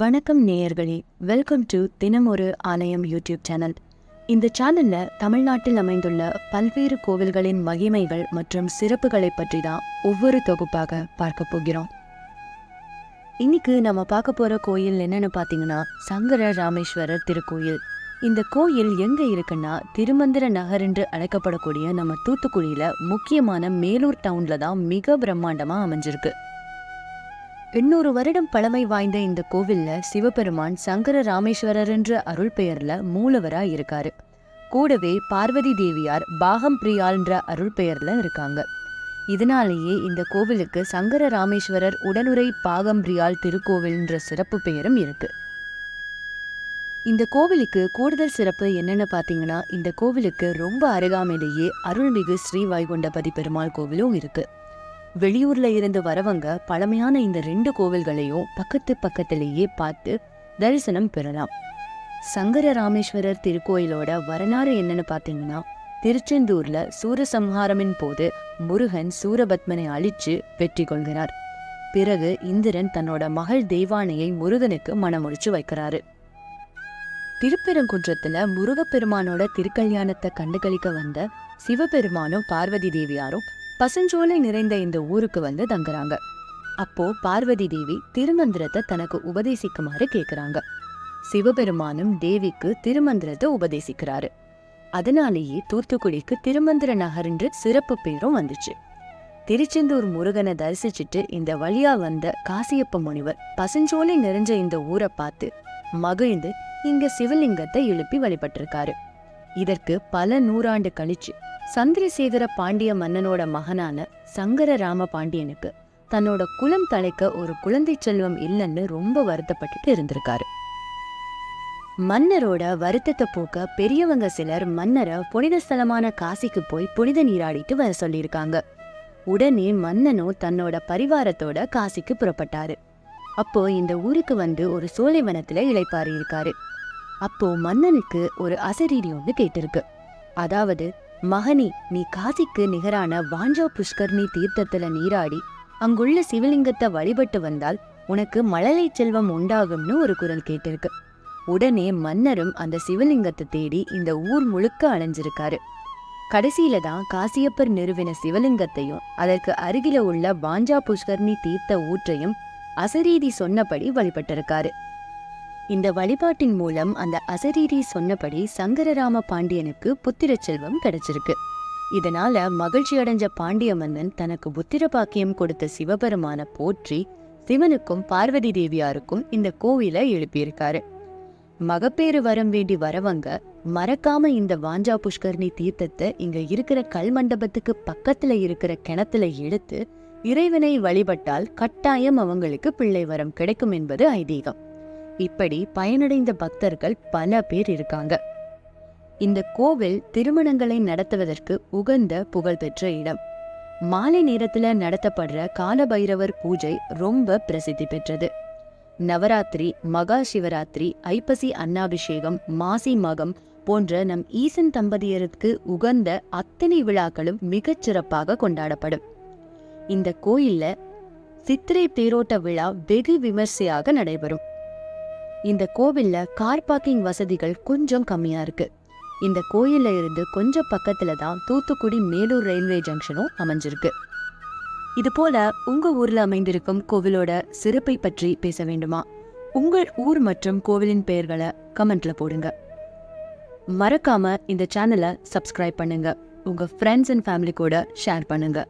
வணக்கம் நேயர்களே. Welcome to தினம் ஒரு ஆலயம் யூடியூப் சேனல் இந்த சேனல்ல தமிழ்நாட்டில் அமைந்துள்ள பல்வேறு கோவில்களின் மகிமைகள் மற்றும் சிறப்புகளை பற்றி தான் ஒவ்வொரு தொகுப்பாக பார்க்க போகிறோம். இன்னைக்கு நம்ம பார்க்க போற கோயில் என்னன்னு பார்த்தீங்கன்னா சங்கர ராமேஸ்வரர் திருக்கோயில். இந்த கோயில் எங்க இருக்குன்னா திருமந்திர நகர் என்று அழைக்கப்படக்கூடிய நம்ம தூத்துக்குடியில முக்கியமான மேலூர் டவுன்ல தான் மிக பிரம்மாண்டமா அமைஞ்சிருக்கு. எண்ணூறு வருடம் பழமை வாய்ந்த இந்த கோவில்ல சிவபெருமான் சங்கர ராமேஸ்வரர் என்ற அருள் பெயர்ல மூலவரா இருக்காரு. கூடவே பார்வதி தேவியார் பாகம் பிரியாள்ன்ற அருள் பெயர்ல இருக்காங்க. இதனாலேயே இந்த கோவிலுக்கு சங்கர ராமேஸ்வரர் உடனுரை பாகம் பிரியாள் திருக்கோவில்ன்ற சிறப்பு பெயரும் இருக்கு. இந்த கோவிலுக்கு கூடுதல் சிறப்பு என்னென்னு பார்த்தீங்கன்னா இந்த கோவிலுக்கு ரொம்ப அருகாமையிலேயே அருள்மிகு ஸ்ரீ வைகுண்டபதி பெருமாள் கோவிலும் இருக்குது வெளியூர்ல இருந்து வரவங்க பழமையான இந்த ரெண்டு கோவில்களையும் பக்கத்து பக்கத்திலேயே பார்த்து தரிசனம் பெறலாம். சங்கர ராமேஸ்வரர் திருக்கோயிலோட வரலாறு என்னன்னு பார்த்தீங்கன்னா திருச்செந்தூர்ல சூரசம்ஹாரமின் போது முருகன் சூரபத்மனை அழிச்சு வெற்றி கொள்கிறார். பிறகு இந்திரன் தன்னோட மகள் தெய்வானையை முருகனுக்கு மனமுடிச்சு வைக்கிறாரு. திருப்பெருங்குன்றத்துல முருகப்பெருமானோட திருக்கல்யாணத்தை கண்டுகளிக்க வந்த சிவபெருமானும் பார்வதி தேவியாரும் பசுஞ்சோலை நிறைந்த இந்த ஊருக்கு வந்து தங்குறாங்க. அப்போ பார்வதி தேவி திருமந்திரத்தை தனக்கு உபதேசிக்குமாறு கேக்குறாங்க. சிவபெருமானும் தேவிக்கு திருமந்திரத்தை உபதேசிக்கிறாரு. அதனாலேயே தூத்துக்குடிக்கு திருமந்திர நகர் என்று சிறப்பு பேரும் வந்துச்சு. திருச்செந்தூர் முருகனை தரிசிச்சுட்டு இந்த வழியா வந்த காசியப்ப முனிவர் பசுஞ்சோலை நிறைஞ்ச இந்த ஊரை பார்த்து மகிழ்ந்து இங்க சிவலிங்கத்தை எழுப்பி வழிபட்டிருக்காரு. இதற்கு பல நூறாண்டு கழிச்சு சந்திரசேகர பாண்டிய மன்னனோட மகனான சங்கர ராம பாண்டியனுக்கு தன்னோட குலம் தலைக்க ஒரு குழந்தை செல்வம் இல்லைன்னு ரொம்ப வருத்தப்பட்டுட்டு இருந்திருக்காரு. மன்னரோட வருத்தத்தை போக்க பெரியவங்க சிலர் மன்னரை புனித ஸ்தலமான காசிக்கு போய் புனித நீராடிட்டு வர சொல்லியிருக்காங்க. உடனே மன்னனும் தன்னோட பரிவாரத்தோட காசிக்கு புறப்பட்டாரு. அப்போ இந்த ஊருக்கு வந்து ஒரு சோலைவனத்துல இளைப்பாரி இருக்காரு அப்போ மன்னனுக்கு ஒரு அசரீரி ஒன்று கேட்டிருக்கு. அதாவது மகனி நீ காசிக்கு நிகரான வாஞ்சா புஷ்கர்ணி தீர்த்தத்துல நீராடி அங்குள்ள சிவலிங்கத்தை வழிபட்டு வந்தால் உனக்கு மழலை செல்வம் உண்டாகும்னு ஒரு குரல் கேட்டிருக்கு. உடனே மன்னரும் அந்த சிவலிங்கத்தை தேடி இந்த ஊர் முழுக்க அலைஞ்சிருக்காரு. கடைசியில தான் காசியப்பர் நிறுவின சிவலிங்கத்தையும் அதற்கு அருகில உள்ள வாஞ்சா புஷ்கர்ணி தீர்த்த ஊற்றையும் அசரீதி சொன்னபடி வழிபட்டிருக்காரு. இந்த வழிபாட்டின் மூலம் அந்த அசரீரி சொன்னபடி சங்கரராம பாண்டியனுக்கு புத்திர செல்வம் கிடைச்சிருக்கு. இதனால மகிழ்ச்சி அடைஞ்ச பாண்டிய மன்னன் தனக்கு புத்திர பாக்கியம் கொடுத்த சிவபெருமான போற்றி சிவனுக்கும் பார்வதி தேவியாருக்கும் இந்த கோவிலை எழுப்பியிருக்காரு. மகப்பேறு வரம் வேண்டி வரவங்க மறக்காம இந்த வாஞ்சா புஷ்கர்ணி தீர்த்தத்தை இங்க இருக்கிற கல் மண்டபத்துக்கு பக்கத்துல இருக்கிற கிணத்துல எடுத்து இறைவனை வழிபட்டால் கட்டாயம் அவங்களுக்கு பிள்ளை வரம் கிடைக்கும் என்பது ஐதீகம். இப்படி பயனடைந்த பக்தர்கள் பல பேர் இருக்காங்க. இந்த கோவில் திருமணங்களை நடத்துவதற்கு உகந்த புகழ்பெற்ற இடம். மாலை நேரத்துல நடத்தப்படுற காலபைரவர் பூஜை ரொம்ப பிரசித்தி பெற்றது. நவராத்திரி மகா சிவராத்திரி ஐப்பசி அன்னாபிஷேகம் மாசி மகம் போன்ற நம் ஈசன் தம்பதியருக்கு உகந்த அத்தனை விழாக்களும் மிகச் சிறப்பாக கொண்டாடப்படும். இந்த கோயில்ல சித்திரை தேரோட்ட விழா வெகு விமர்சையாக நடைபெறும். இந்த கோவில்ல கார் பார்க்கிங் வசதிகள் கொஞ்சம் கம்மியா இருக்கு. இந்த கோயில்ல இருந்து கொஞ்சம் பக்கத்துல தான் தூத்துக்குடி மேலூர் ரயில்வே ஜங்ஷனும் அமைஞ்சிருக்கு. இது போல உங்க ஊர்ல அமைந்திருக்கும் கோவிலோட சிறப்பை பற்றி பேச வேண்டுமா? உங்கள் ஊர் மற்றும் கோவிலின் பெயர்களை கமெண்ட்ல போடுங்க. மறக்காம இந்த சேனலை சப்ஸ்கிரைப் பண்ணுங்க. உங்க ஃப்ரெண்ட்ஸ் அண்ட் ஃபேமிலி கூட ஷேர் பண்ணுங்க.